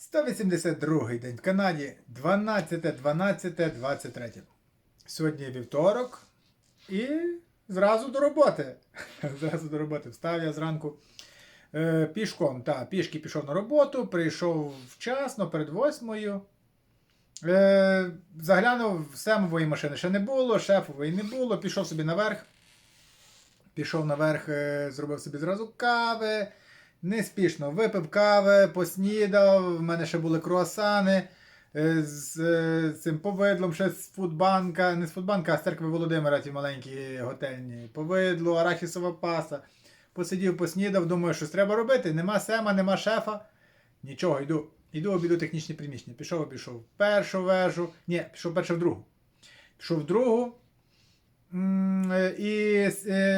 182 день в Канаді, 12, 12, 23. Сьогодні вівторок і зразу до роботи. Зразу до роботи. Встав я зранку е, пішком. Та, пішки пішов на роботу, прийшов вчасно, перед восьмою. Е, заглянув, семової машини ще не було, шефової не було, пішов собі наверх. Пішов наверх, е, зробив собі зразу кави. Неспішно випив кави, поснідав. В мене ще були круасани е, з е, цим повидлом, ще з фудбанка, не з фудбанка, а з церкви Володимира, ті маленькі готельні. Повидло, арахісова паса. Посидів, поснідав, думаю, щось треба робити. Нема сема, нема шефа. Нічого, йду. Йду обіду технічне приміщення. Пішов, обійшов в першу вежу. Ні, пішов перше в другу. Пішов в другу. Е, І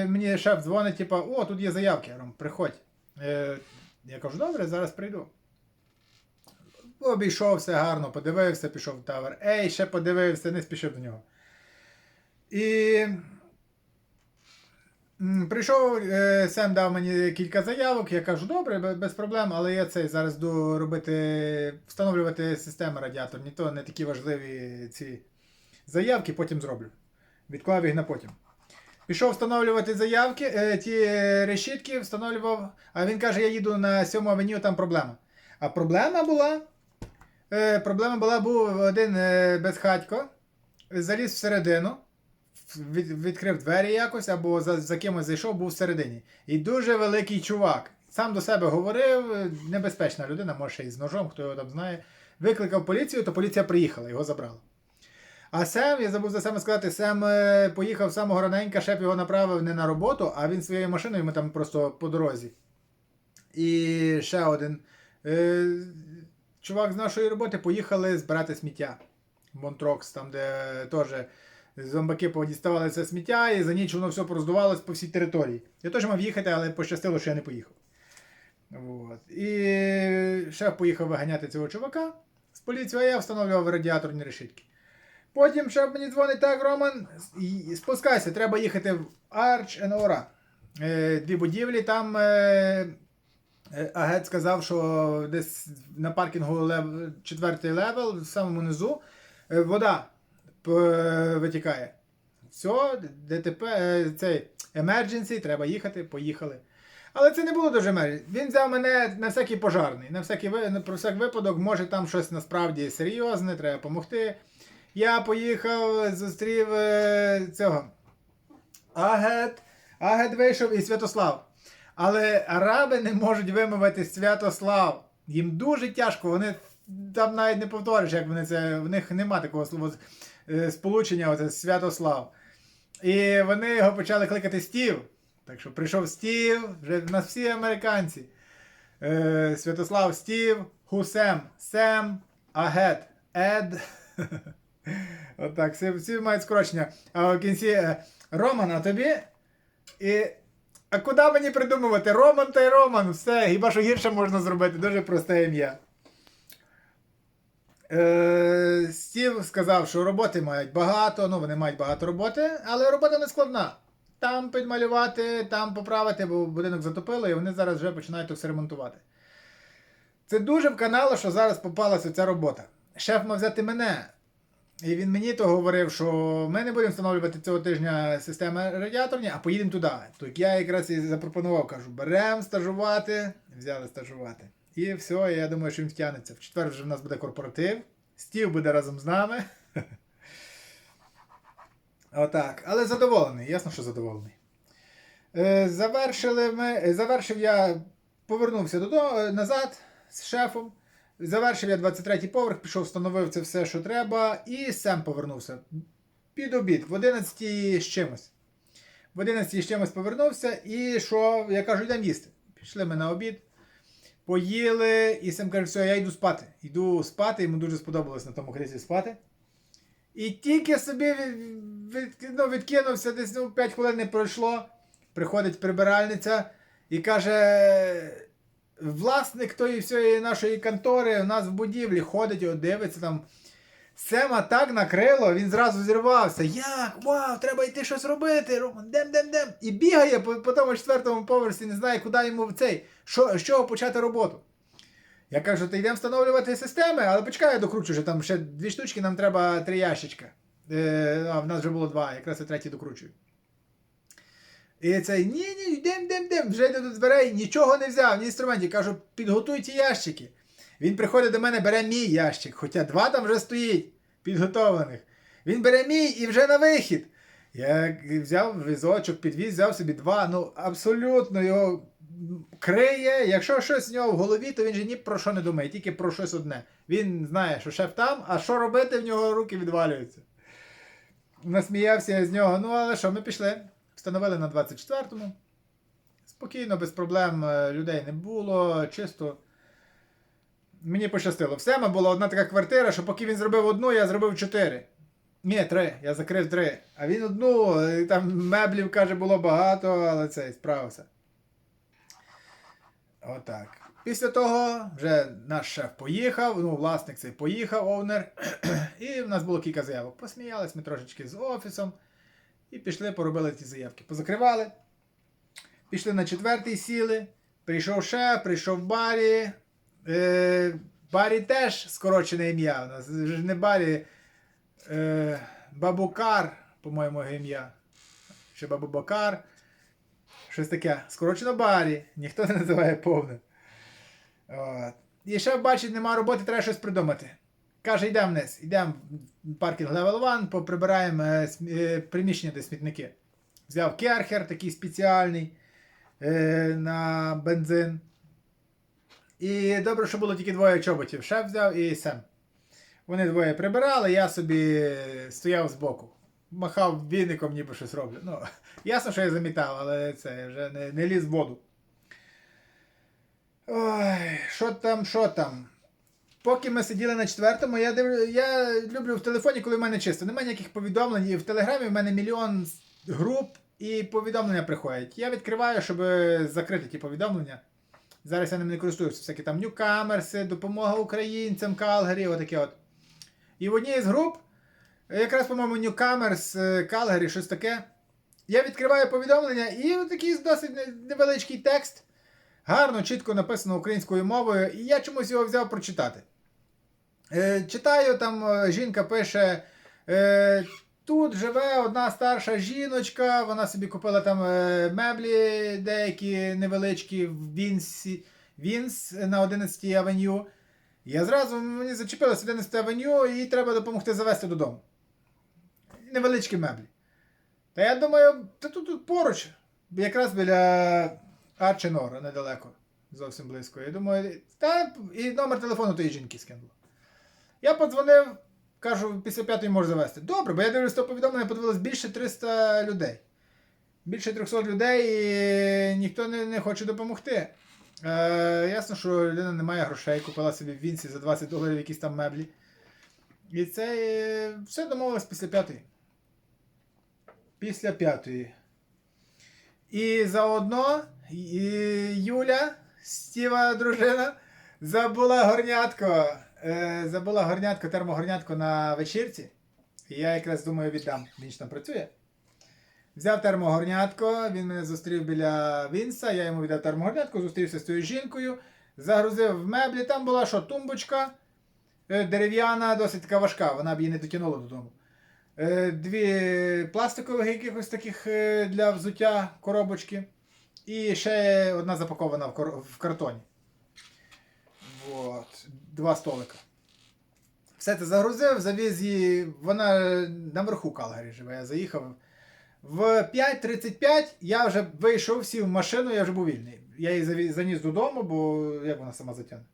мені шеф дзвонить, типа, о, тут є заявки. Я говорю, приходь. Е, Я кажу, добре, зараз прийду. Обійшов все гарно, подивився, пішов в тавер. Ей, ще подивився, не спішив до нього. І прийшов, е, Сем дав мені кілька заявок. Я кажу, добре, без проблем, але я цей зараз буду робити, встановлювати системи радіаторні, то не такі важливі ці заявки, потім зроблю. Відклав їх на потім. Пішов встановлювати заявки, е, ті е, решітки встановлював, а він каже, я їду на 7 авеню, там проблема. А проблема була. Е, проблема була, був один безхатько, заліз всередину, від, відкрив двері якось, або за, за кимось зайшов, був всередині. І дуже великий чувак. Сам до себе говорив, небезпечна людина, може й з ножом, хто його там знає. Викликав поліцію, то поліція приїхала, його забрала. А Сем, я забув за Сема сказати, Сем е, поїхав самого раненька, шеф його направив не на роботу, а він своєю машиною, ми там просто по дорозі. І ще один. Е, чувак з нашої роботи поїхали збирати сміття. Монтрокс, там, де теж зомбаки подіставали це сміття, і за ніч воно все пороздувалось по всій території. Я теж мав їхати, але пощастило, що я не поїхав. От. І шеф поїхав виганяти цього чувака з поліцією, а я встановлював радіаторні решітки. Потім ще мені дзвонить так, Роман, спускайся, треба їхати в Арч Енора. Е, дві будівлі там. Е, е, агент сказав, що десь на паркінгу четвертий левел, в самому низу, вода витікає. Все, ДТП, цей emergency, треба їхати, поїхали. Але це не було дуже межі. Він взяв мене на всякий пожарний, на всякий про всяк випадок, може там щось насправді серйозне, треба допомогти. Я поїхав, зустрів е, цього. Агет. Агет вийшов і Святослав. Але араби не можуть вимовити Святослав. Їм дуже тяжко, вони там навіть не повториш, як вони це. В них нема такого слова е, сполучення, оце Святослав. І вони його почали кликати Стів. Так що прийшов Стів, вже в нас всі американці. Е, Святослав Стів, Хусем, Сем, Агет, Ед. Отак, всі, всі мають скорочення. А в кінці е, Роман, а тобі? І. А куди мені придумувати? Роман та й Роман, все, хіба що гірше можна зробити, дуже просте ім'я. Е, Стів сказав, що роботи мають багато, ну вони мають багато роботи, але робота не складна. Там підмалювати, там поправити, бо будинок затопило, і вони зараз вже починають тут все ремонтувати. Це дуже вканало, що зараз попалася ця робота. Шеф мав взяти мене. І він мені то говорив, що ми не будемо встановлювати цього тижня системи радіаторні, а поїдемо туди. Так я якраз і запропонував, кажу, беремо стажувати, взяли стажувати. І все, я думаю, що він втягнеться. В четвер вже в нас буде корпоратив. Стів буде разом з нами. Отак. Але задоволений, ясно, що задоволений. Е, Завершили ми, е, завершив я, повернувся додому е, назад з шефом. Завершив я 23-й поверх, пішов, встановив це все, що треба, і сам повернувся. Під обід, в 11 з чимось. В 11 з чимось повернувся, і що, я кажу, йдемо їсти. Пішли ми на обід, поїли, і сам каже, все, я йду спати. Йду спати, йому дуже сподобалось на тому кріслі спати. І тільки собі від, ну, відкинувся, десь ну, 5 хвилин не пройшло. Приходить прибиральниця і каже: власник тої всієї нашої контори у нас в будівлі ходить, от дивиться там. Сема так накрило, він зразу зірвався. Як? Вау, треба йти щось робити. Роман, дем, дем, дем. І бігає по, по тому четвертому поверсі, не знає, куди йому в цей, що, з чого почати роботу. Я кажу, то йдемо встановлювати системи, але почекай, я докручу, що там ще дві штучки, нам треба три ящичка. Е, а в нас вже було два, якраз я третій докручую. І цей, ні, ні, йдем, йдем, йдем, вже йде до дверей, нічого не взяв, ні інструментів. Кажу, підготуй ті ящики. Він приходить до мене, бере мій ящик, хоча два там вже стоїть, підготовлених. Він бере мій і вже на вихід. Я взяв візочок, підвіз, взяв собі два. Ну, абсолютно його криє. Якщо щось в нього в голові, то він же ні про що не думає, тільки про щось одне. Він знає, що шеф там, а що робити, в нього руки відвалюються. Насміявся я з нього. Ну, але що, ми пішли. Встановили на 24-му. Спокійно, без проблем е, людей не було, чисто. Мені пощастило. В Сема була одна така квартира, що поки він зробив одну, я зробив чотири. Ні, три. Я закрив три. А він одну, і там меблів, каже, було багато, але цей справився. Отак. Після того вже наш шеф поїхав, ну, власник цей поїхав, овнер. І в нас було кілька заявок. Посміялись ми трошечки з офісом. І пішли, поробили ті заявки. Позакривали. Пішли на четвертий сіли. Прийшов шеф, прийшов Барі. Е, Барі теж скорочене ім'я. У нас ж не Барі. Е, Бабукар, по-моєму, ім'я. Чи Бабубакар. Щось таке. Скорочено Барі. Ніхто не називає повним. От. І шеф бачить, нема роботи, треба щось придумати. Каже, йдемо вниз, йдемо в паркінг Level 1, поприбираємо е, е, приміщення, де смітники. Взяв керхер такий спеціальний е, на бензин. І добре, що було тільки двоє чоботів. Шеф взяв і Сем. Вони двоє прибирали, я собі стояв збоку. Махав віником, ніби щось роблю. Ну, ясно, що я замітав, але це вже не, не ліз в воду. Ой, що там, що там. Поки ми сиділи на четвертому, я дивлю, я люблю в телефоні, коли в мене чисто. Немає ніяких повідомлень. І в телеграмі в мене мільйон груп і повідомлення приходять. Я відкриваю, щоб закрити ті повідомлення. Зараз я ними не користуюся. Всякі там ньюкамерси, допомога українцям, Калгарі, отаке от. І в одній з груп, якраз, по-моєму, Ньюкамерс, Калгарі, щось таке. Я відкриваю повідомлення і такий досить невеличкий текст. Гарно, чітко написано українською мовою, і я чомусь його взяв прочитати. Е, читаю, там е, жінка пише: е, тут живе одна старша жіночка, вона собі купила там е, меблі деякі невеличкі в Вінсі, Вінс на 11 авеню. Я зразу мені зачепилося 11 авеню, і треба допомогти завести додому. Невеличкі меблі. Та я думаю, та тут, тут поруч, якраз біля Арченора недалеко, зовсім близько. Я думаю, та і номер телефону тієї жінки скинула. Я подзвонив, кажу, після п'ятої можу завести. Добре, бо я дивлюсь, то повідомлення подивилось більше 300 людей. Більше 300 людей і ніхто не, не хоче допомогти. Е, ясно, що людина не має грошей, купила собі в Вінсі за 20 доларів якісь там меблі. І це е, все домовилось після п'ятої. Після п'ятої. І заодно і Юля, Стіва дружина, забула горнятко. Е, забула горнятко, термогорнятко на вечірці. І я якраз думаю, віддам. Він ж там працює. Взяв термогорнятко, він мене зустрів біля Вінса, я йому віддав термогорнятко, зустрівся з тою жінкою, загрузив в меблі. Там була що, тумбочка е, дерев'яна, досить така важка, вона б її не дотягнула додому. Е, Дві пластикових якихось таких для взуття коробочки. І ще одна запакована в, в картоні. Вот. Два столика. Все це загрузив, завіз її. Вона наверху Калгарі живе. Я заїхав. В 5.35 я вже вийшов, сів в машину, я вже був вільний. Я її заніс додому, бо як вона сама затягне.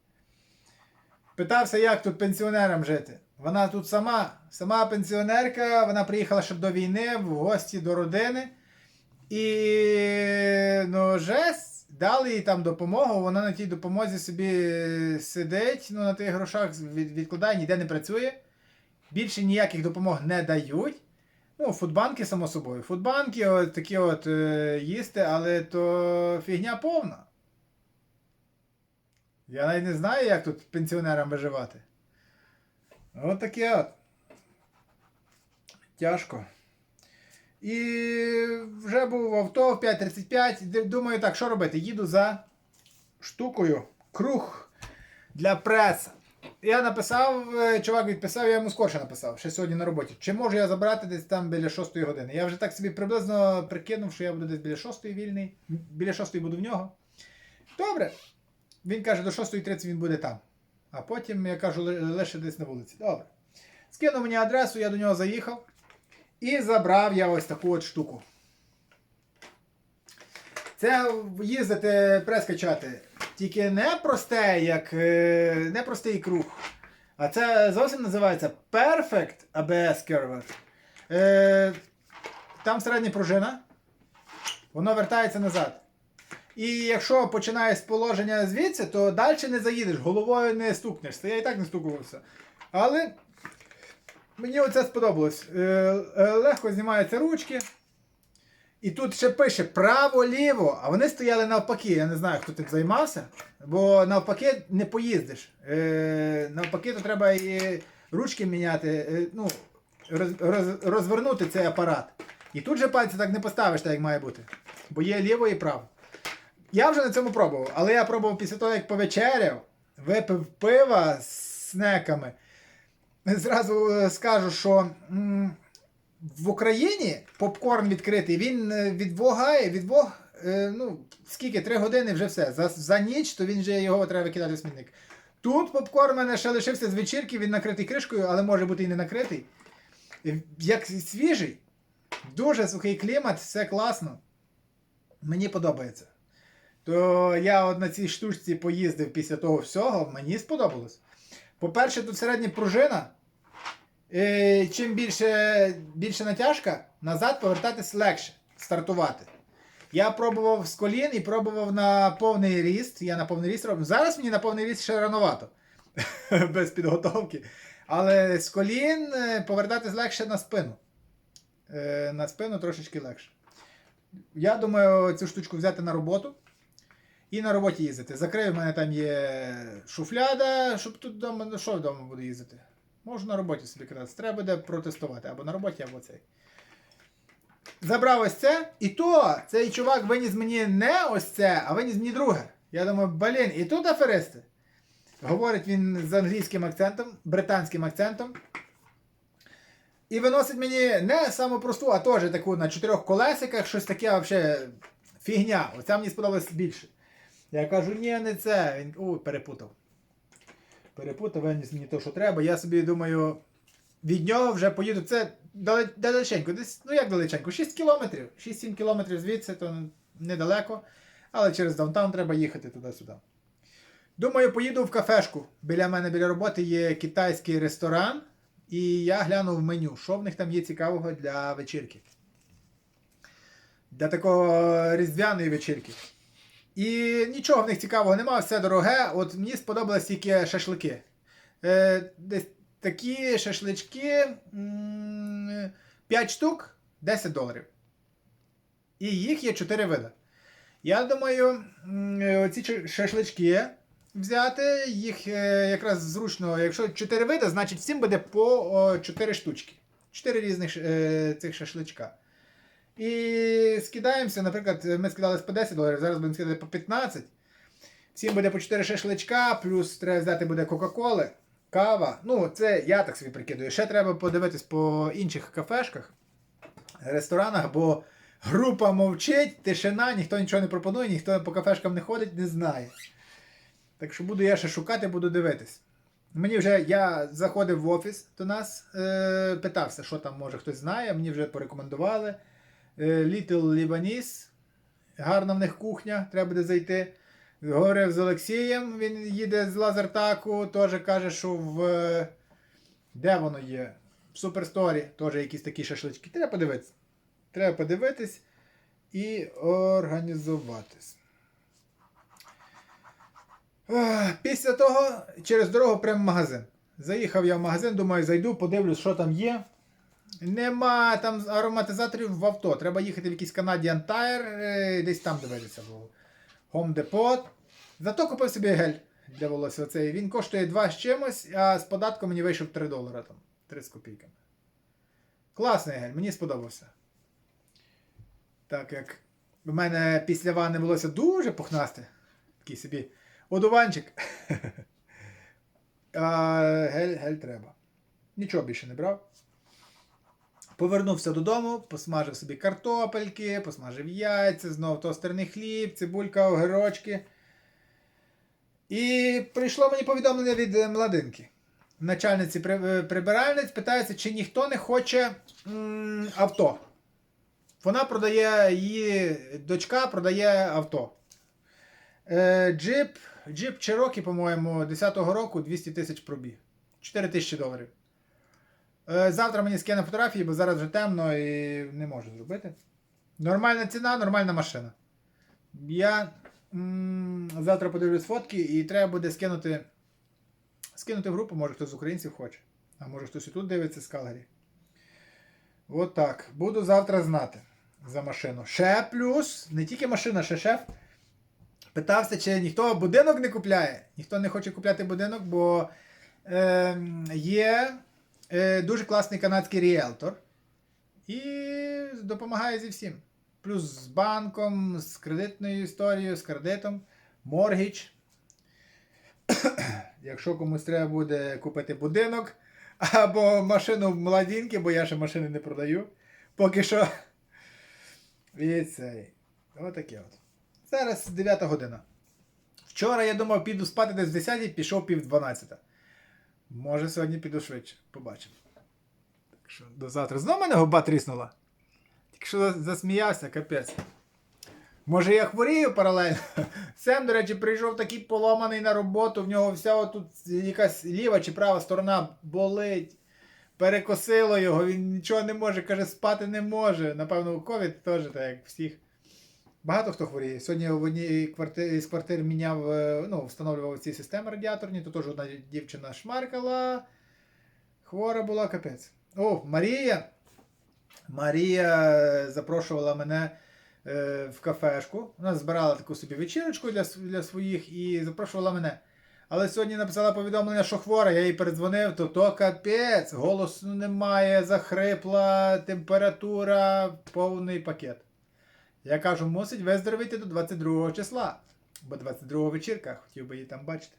Питався, як тут пенсіонерам жити. Вона тут сама, сама пенсіонерка, вона приїхала ще до війни, в гості до родини. І ну, жесть, дали їй там допомогу, вона на тій допомозі собі сидить, ну, на тих грошах відкладає, ніде не працює. Більше ніяких допомог не дають. Ну, фудбанки, само собою. Фудбанки, от такі от е, їсти, але то фігня повна. Я навіть не знаю, як тут пенсіонерам виживати. От таке от. Тяжко. І вже був в авто в 5.35. Думаю, так, що робити? Їду за штукою. Круг для преса. Я написав, е, чувак відписав, я йому скорше написав, ще сьогодні на роботі. Чи можу я забрати десь там біля 6 години? Я вже так собі приблизно прикинув, що я буду десь біля 6 вільний. Біля 6 буду в нього. Добре. Він каже, до 6.30 він буде там. А потім я кажу, лише десь на вулиці. Добре. Скинув мені адресу, я до нього заїхав. І забрав я ось таку от штуку. Це їздити прес-качати. Тільки не просте, як е, не простий круг. А це зовсім називається Perfect ABS Curve. Е, там середня пружина. Воно вертається назад. І якщо починаєш з положення звідси, то далі не заїдеш, головою не стукнешся. Я і так не стукувався. Але мені оце сподобалось. Е, е, легко знімаються ручки. І тут ще пише право-ліво, а вони стояли навпаки. Я не знаю, хто тим займався. Бо навпаки не поїздиш. Е, навпаки, то треба і ручки міняти, е, ну, роз, роз, розвернути цей апарат. І тут же пальці так не поставиш, так як має бути. Бо є ліво і право. Я вже на цьому пробував, але я пробував після того, як повечеряв, випив пива з снеками. Зразу е, скажу, що м, в Україні попкорн відкритий, він е, відвогає, відвог, е, ну, скільки, три години вже все. За, за ніч, то він вже його треба викидати в смітник. Тут попкорн у мене ще лишився з вечірки, він накритий кришкою, але може бути і не накритий. Як свіжий, дуже сухий клімат, все класно. Мені подобається. То я от на цій штучці поїздив після того всього, мені сподобалось. По-перше, тут середня пружина. Е, чим більше, більше натяжка, назад повертатись легше, стартувати. Я пробував з колін і пробував на повний ріст. Я на повний ріст роблю. Зараз мені на повний ріст ще рановато. Без підготовки. Але з колін е, повертатись легше на спину. Е, на спину трошечки легше. Я думаю, цю штучку взяти на роботу і на роботі їздити. Закрию, в мене там є шуфляда, щоб тут вдома, ну що вдома буду їздити. Можу на роботі собі кидати. Треба буде протестувати або на роботі, або цей. Забрав ось це, і то цей чувак виніс мені не ось це, а виніс мені друге. Я думаю, блін, і тут аферисти. Говорить він з англійським акцентом, британським акцентом. І виносить мені не саму просту, а теж таку на чотирьох колесиках, щось таке взагалі фігня. Оця мені сподобалось більше. Я кажу, ні, не це. Він у, перепутав. Перепутав, виніс мені те, що треба. Я собі думаю, від нього вже поїду. Це далеченько, десь, ну як далеченько, 6 кілометрів. 6-7 кілометрів звідси, то недалеко. Але через даунтаун треба їхати туди-сюди. Думаю, поїду в кафешку. Біля мене біля роботи є китайський ресторан. І я гляну в меню, що в них там є цікавого для вечірки. Для такого різдвяної вечірки. І нічого в них цікавого немає, все дороге. От мені сподобались тільки шашлики. Е, десь такі шашлички 5 штук 10 доларів. І їх є 4 види. Я думаю, м, оці шашлички взяти, їх е, якраз зручно, якщо 4 види, значить всім буде по о, 4 штучки. 4 різних е, цих шашличка. І скидаємося, наприклад, ми скидались по 10 доларів, зараз будемо скидати по 15. Всім буде по 4 шашличка, плюс треба взяти буде Кока-Коли, кава. Ну, це я так собі прикидую. Ще треба подивитись по інших кафешках, ресторанах, бо група мовчить, тишина, ніхто нічого не пропонує, ніхто по кафешкам не ходить, не знає. Так що буду я ще шукати, буду дивитись. Мені вже я заходив в офіс до нас, е, питався, що там може хтось знає. Мені вже порекомендували. Е, Little Lebanese. Гарна в них кухня, треба буде зайти. Говорив з Олексієм, він їде з Лазертаку, теж каже, що в. е, Де воно є? В Суперсторі теж якісь такі шашлички. Треба подивитися. Треба подивитись і організуватись. Після того через дорогу прямо в магазин. Заїхав я в магазин, думаю, зайду, подивлюсь, що там є. Нема там ароматизаторів в авто. Треба їхати в якийсь Canadian Tire, е, десь там дивитися. в Home Depot. Зато купив собі гель для волосся. Оцей. Він коштує 2 з чимось, а з податком мені вийшов 3 долара там. 3 з копійками. Класний гель, мені сподобався. Так як в мене після ванни волосся дуже пухнасте. Такий собі одуванчик. А гель, гель треба. Нічого більше не брав. Повернувся додому, посмажив собі картопельки, посмажив яйця, знов тостерний хліб, цибулька, огірочки. І прийшло мені повідомлення від е, младинки. Начальниці е, прибиральниць питається, чи ніхто не хоче авто. Вона продає, її дочка продає авто. Е, джип, джип Cherokee, по-моєму, 10-го року 200 тисяч пробіг. 4 тисячі доларів. Е, завтра мені скине фотографії, бо зараз вже темно і не можу зробити. Нормальна ціна, нормальна машина. Я м, завтра подивлюсь фотки і треба буде скинути, скинути групу, може хтось з українців хоче. А може хтось і тут дивиться з Калгарі. От так. Буду завтра знати за машину. Ще плюс, не тільки машина, ще шеф. Питався, чи ніхто будинок не купляє. Ніхто не хоче купляти будинок, бо е, є е, дуже класний канадський ріелтор. І допомагає зі всім. Плюс з банком, з кредитною історією, з кредитом, моргіч. Якщо комусь треба буде купити будинок або машину в младінки, бо я ще машини не продаю. Поки що. І цей. Отаке от. Зараз 9 година. Вчора я думав, піду спати десь в 10 пішов пів 12. Може, сьогодні піду швидше. Побачимо. Так що до завтра. Знову мене губа тріснула. Тільки що засміявся, капець. Може я хворію паралельно? Сем, до речі, прийшов такий поломаний на роботу, в нього вся отут якась ліва чи права сторона болить. Перекосило його, він нічого не може, каже, спати не може. Напевно, у ковід теж, так як всіх. Багато хто хворіє. Сьогодні в одній квартирі, з квартир міняв, е, ну, встановлював ці системи радіаторні, то теж одна дівчина шмаркала. Хвора була капець. О, Марія. Марія е, запрошувала мене е, в кафешку. Вона збирала таку собі вечірочку для, для своїх і запрошувала мене. Але сьогодні написала повідомлення, що хвора, я їй передзвонив, то то капець, голосу немає, захрипла, температура, повний пакет. Я кажу, мусить виздоровити до 22 числа, бо 22 вечірка, хотів би її там бачити.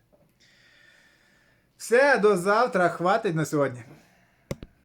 Все, до завтра, хватить на сьогодні.